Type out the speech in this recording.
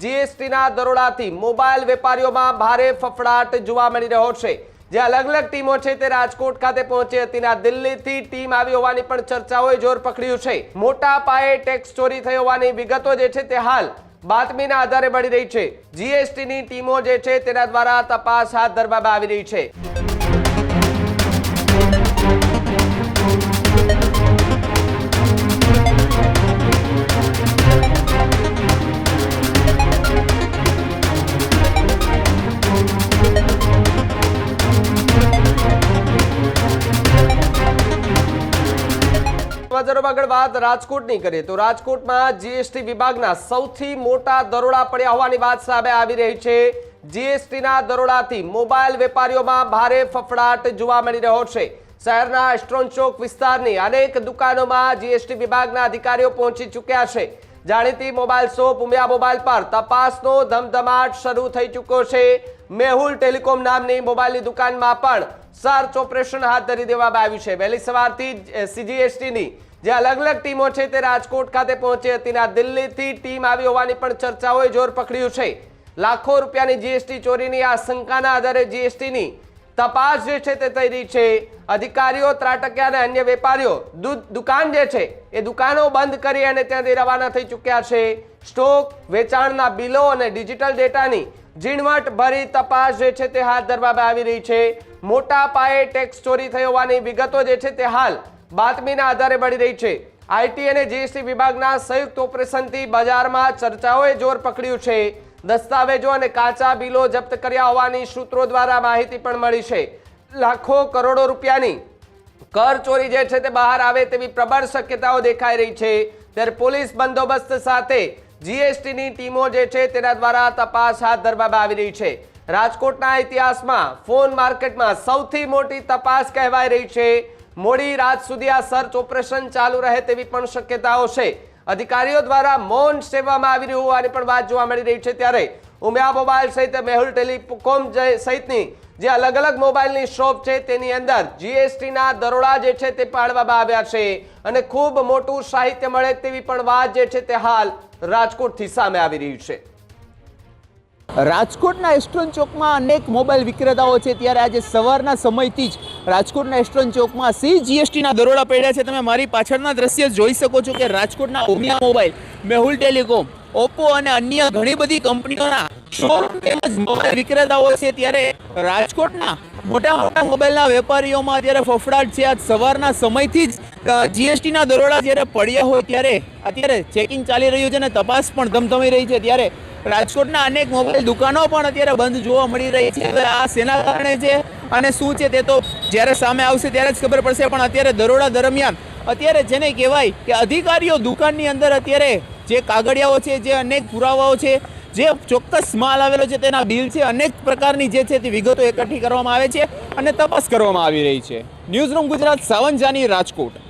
જીએસટીના દરોડાથી મોબાઈલ વેપારીઓમાં ભારે ફફડાટ જોવા મળી રહ્યો છે. જે અલગ અલગ ટીમો છે તે રાજકોટ ખાતે પહોંચી હતી આ દિલ્હીથી ટીમ આવી હોવાની પણ ચર્ચાઓએ જોર પકડ્યું છે. મોટા પાયે ટેક્સ ચોરી થઈ હોવાની વિગતો જે છે તે હાલ બાતમીના આધારે મળી રહી છે. જીએસટીની ટીમો જે છે તેના દ્વારા તપાસ હાથ ધરવામાં આવી રહી છે. સમાચારોમાં આગળ વાત રાજકોટની કરીએ તો રાજકોટમાં જીએસટી વિભાગના સૌથી મોટા દરોડા પડ્યા હોવાની વાત સામે આવી રહી છે. જીએસટીના દરોડાથી મોબાઈલ વેપારીઓમાં ભારે ફફડાટ જોવા મળી રહ્યો છે. શહેરના એસ્ટ્રોન ચોક વિસ્તારની અનેક દુકાનોમાં જીએસટી વિભાગના અધિકારીઓ પહોંચી ચૂક્યા છે. જાણીતી મોબાઈલ શોપ ઉમિયા મોબાઈલ પર તપાસનો ધમધમાટ શરૂ થઈ ચૂક્યો છે. મેહુલ ટેલિકોમ નામની મોબાઈલની દુકાનમાં પણ સર્ચ ઓપરેશન હાથ ધરી દેવામાં આવ્યું છે. વહેલી સવારથી સીજીએસટીની જે અલગ અલગ ટીમો છે તે રાજકોટ ખાતે પહોંચી હતી અને આ દિલ્હીથી ટીમ આવી હોવાની પણ ચર્ચાઓએ જોર પકડ્યું છે. લાખો રૂપિયાની જીએસટી ચોરીની આશંકાના આધારે જીએસટીની તપાસ જે છે તે થઈ રહી છે. અધિકારીઓ ત્રાટક્યા અને અન્ય વેપારીઓ, દૂધ દુકાન જે છે એ દુકાનો બંધ કરી અને ત્યાંથી રવાના થઈ ચૂક્યા છે. સ્ટોક વેચાણના બિલો અને ડિજિટલ ડેટાની ઝીણવટ ભરી તપાસ જે છે તે હાથ ધરવામાં આવી રહી છે. મોટા પાયે ટેક્સ ચોરી થઈ હોવાની વિગતો જે છે તે હાલ બાતમીના આધારે મળી રહી છે. આઈટી અને જીએસટી વિભાગના સંયુક્ત ઓપરેશનથી બજારમાં ચર્ચાઓએ જોર પકડ્યું છે. દસ્તાવેજો અને કાચા બિલો જપ્ત કર્યા હોવાની સૂત્રો દ્વારા માહિતી પણ મળી છે. લાખો કરોડો રૂપિયાની કર ચોરી જે છે તે બહાર આવે તેવી પ્રબળ શક્યતાઓ દેખાઈ રહી છે. ત્યારે પોલીસ બંદોબસ્ત સાથે જીએસટીની ટીમો જે છે તેના દ્વારા તપાસ હાથ ધરવામાં આવી રહી છે. રાજકોટના ઇતિહાસમાં ફોન માર્કેટમાં સૌથી મોટી તપાસ કહેવાય રહી છે. મોડી રાત સુધી આ સર્ચ ઓપરેશન ચાલુ રહે તેવી પણ શક્યતાઓ છે. અધિકારીઓ દ્વારા મૌન સેવવામાં આવી રહ્યું હોવાની પણ વાત જોવા મળી રહી છે ત્યારે ઉમિયા મોબાઈલ સહિત મેહુલ ટેલિકોમ સહિતની જે અલગ અલગ મોબાઈલની શોપ છે તેની અંદર જીએસટીના દરોડા જે છે તે પાડવામાં આવ્યા છે અને ખૂબ મોટું સાહિત્ય મળે તેવી પણ વાત જે છે તે હાલ રાજકોટથી સામે આવી રહી છે. રાજકોટના એસ્ટ્રોન ચોકમાં અનેક મોબાઈલ વિક્રેતાઓ છે. ત્યારે આજે સવારના સમયથી જ રાજકોટના એસ્ટ્રોન ચોકમાં સી જીએસટીના દરોડા પડ્યા છે. તમે મારી પાછળના દ્રશ્ય જોઈ શકો છો કે રાજકોટના ઓમિયા મોબાઈલ, મેહુલ ટેલિકોમ, ઓપ્પો અને અન્ય ઘણી બધી કંપનીઓના શોરૂમ તેમજ મોબાઈલ વિક્રેતાઓ છે. ત્યારે રાજકોટના મોટા મોટા મોબાઈલના વેપારીઓમાં અત્યારે ફફડાટ છે. આજ સવારના સમયથી જ જીએસટીના દરોડા જ્યારે પડ્યા હોય ત્યારે અત્યારે ચેકિંગ ચાલી રહ્યું છે અને તપાસ પણ ધમધમી રહી છે. ત્યારે રાજકોટના અનેક મોબાઈલ દુકાનો પણ અત્યારે બંધ જોવા મળી રહી છે. હવે આ શેના કારણે છે? અને શું છે તે તો જ્યારે સામે આવશે ત્યારે જ ખબર પડશે, પણ અત્યારે દરોડા દરમિયાન અત્યારે જેને કહેવાય કે અધિકારીઓ દુકાનની અંદર અત્યારે જે કાગળિયાઓ છે, જે અનેક પુરાવાઓ છે, જે ચોક્કસ માલ આવેલો છે, તેના બિલ છે, અનેક પ્રકારની જે છે તે વિગતો એકઠી કરવામાં આવે છે અને તપાસ કરવામાં આવી રહી છે. ન્યૂઝ રૂમ ગુજરાત સાવંજાની રાજકોટ.